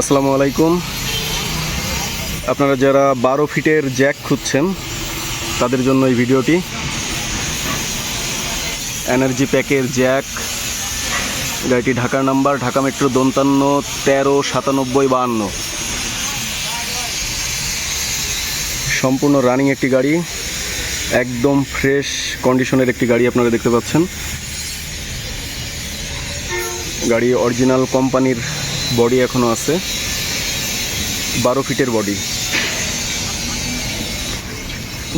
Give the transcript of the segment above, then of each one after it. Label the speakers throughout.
Speaker 1: আসসালামু আলাইকুম। আপনারা যারা বারো ফিটের জ্যাক খুঁজছেন, তাদের জন্য এই ভিডিওটি। এনার্জি প্যাকের জ্যাক, গাড়িটি ঢাকার নাম্বার, ঢাকা মেট্রো দন্তান্ন, তেরো, সাতানব্বই, বাহান্ন। সম্পূর্ণ রানিং একটি গাড়ি, একদম ফ্রেশ কন্ডিশনের একটি গাড়ি আপনারা দেখতে পাচ্ছেন। গাড়ি অরিজিনাল কোম্পানির বডি এখনও আছে। বারো ফিটের বডি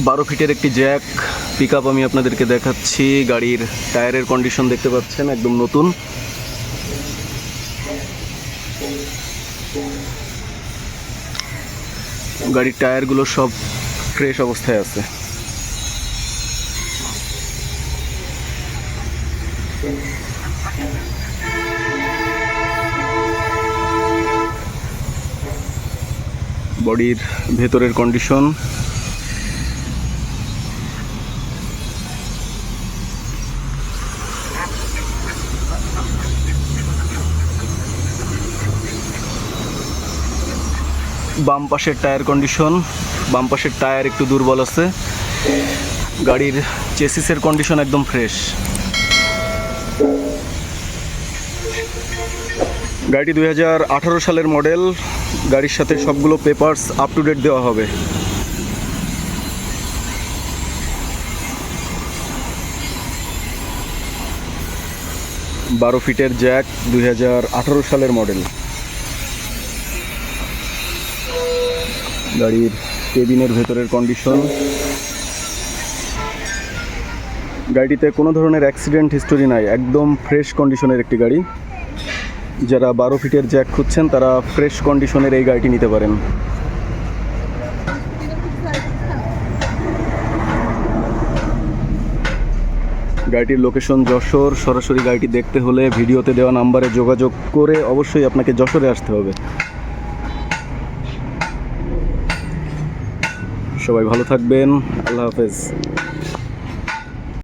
Speaker 1: বারো ফিটের একটি জ্যাক পিক আমি আপনাদেরকে দেখাচ্ছি। গাড়ির টায়ারের কন্ডিশন দেখতে পাচ্ছেন, একদম নতুন। গাড়ির টায়ারগুলো সব ফ্রেশ অবস্থায় আছে। বডির ভেতরের কন্ডিশন বাম পাশের টায়ার কন্ডিশন বাম পাশের টায়ার একটু দুর্বল আছে। গাড়ির চেসিসের কন্ডিশন একদম ফ্রেশ গাড়িটি দুই হাজার আঠারো সালের মডেল গাড়ির সাথে সবগুলো পেপারস আপ টু ডেট দেওয়া হবে। বারো ফিটের জ্যাক দুই হাজার আঠারো সালের মডেল। গাড়ির কেবিনের ভেতরের কন্ডিশন গাড়িটিতে কোনো ধরনের অ্যাক্সিডেন্ট হিস্টোরি নাই, একদম ফ্রেশ কন্ডিশনের একটি গাড়ি। যারা বারো ফিটের জ্যাক খুঁজছেন, তারা ফ্রেশ কন্ডিশনের এই গাড়িটি নিতে পারেন। গাড়িটির লোকেশন যশোর। সরাসরি গাড়িটি দেখতে হলে ভিডিওতে দেওয়া নাম্বারে যোগাযোগ করে অবশ্যই আপনাকে যশোরে আসতে হবে। সবাই ভালো থাকবেন। আল্লাহ হাফেজ।